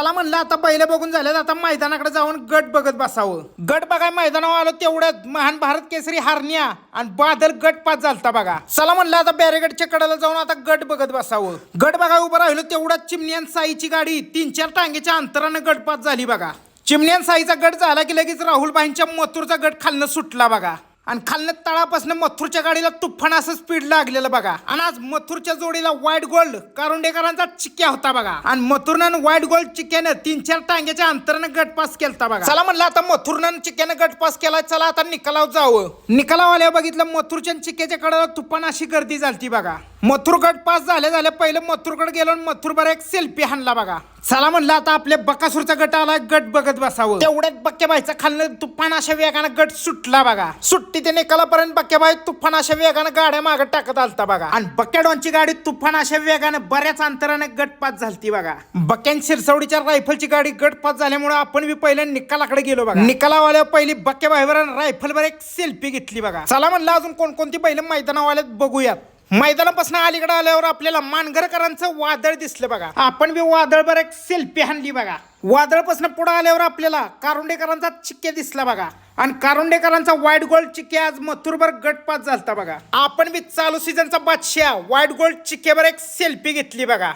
मला म्हणलं आता पहिलं बघून झालं आता मैदानाकडे जाऊन गट बघत बसावं. गट बघाय मैदानावर आलो तेवढ्यात महान भारत केसरी हारण्या आणि बादल गट पाच झालता बघा. चला म्हणलं आता बॅरेगडच्या कडाला जाऊन आता गट बघत बसावं. गट बघाय उभं राहिलो तेवढ्यात चिमण्यान साईची गाडी तीन चार टांगेच्या अंतरानं गटपात झाली बघा. चिमण्यान साईचा गट झाला की लगेच राहुल भाईंच्या मथुरचा गट खालनं सुटला बघा. आणि खालनं तळापासून मथुरच्या गाडीला तुफान असं स्पीड लागलेलं बघा. आणि आज मथुरच्या जोडीला व्हाईट गोल्ड कारुंडेकरांचा चिक्क्या होता बघा. आणि मथुरनं व्हाईट गोल्ड चिक्क्यानं तीन चार टांग्याच्या अंतरानं गट पास केलता बघा. चला म्हणलं आता मथुरनं चिक्क्यानं गट पास केला चला आता निकालाव जावं. निकालाव आल्या बघितलं मथुरच्या चिक्क्याच्या कडेला तुफान अशी गर्दी झालती बघा. मथुर गट पास झाल्या झाल्या पहिलं मथुरगड गेलो आणि एक सेल्फी हाणला बघा. चला म्हणलं आता आपल्या बकासूरचा गट आला गट बघत बसावं. तेवढ्यात बक्क्याबाईचा खाल्लं तुफान अशा वेगानं गट सुटला बघा. सुट्टी ते निकालापर्यंत बक्क्याबाई तुफान अशा वेगानं गाड्या मागे टाकत आलता बघा. आणि बक्क्याडॉनची गाडी तुफान अशा वेगानं बऱ्याच अंतराने गट पास झालती बघा. बक्क्यान शिरसवडीच्या रायफलची गाडी गट पास झाल्यामुळे आपण बी पहिल्या निकालाकडे गेलो बघा. निकालावाल्या पहिली बक्क्याबाईवर रायफलवर एक सेल्फी घेतली बघा. चला म्हणलं अजून कोणकोणती पहिले मैदानावाल्यात बघूयात. मैदानापासून अलीकडे आल्यावर आपल्याला मानगरकरांचं वादळ दिसलं बघा. आपण बी वादळभर एक सेल्फी हाणली बघा. वादळपासून पुढे आल्यावर आपल्याला कारुंडेकरांचा चिक्के दिसला बघा. आणि कारुंडेकरांचा व्हाईट गोल्ड चिक्के आज मथुरभर गटपात झालता बघा. आपण बी चालू सीझनचा बादशाह व्हाईट गोल्ड चिक्केवर एक सेल्फी घेतली बघा.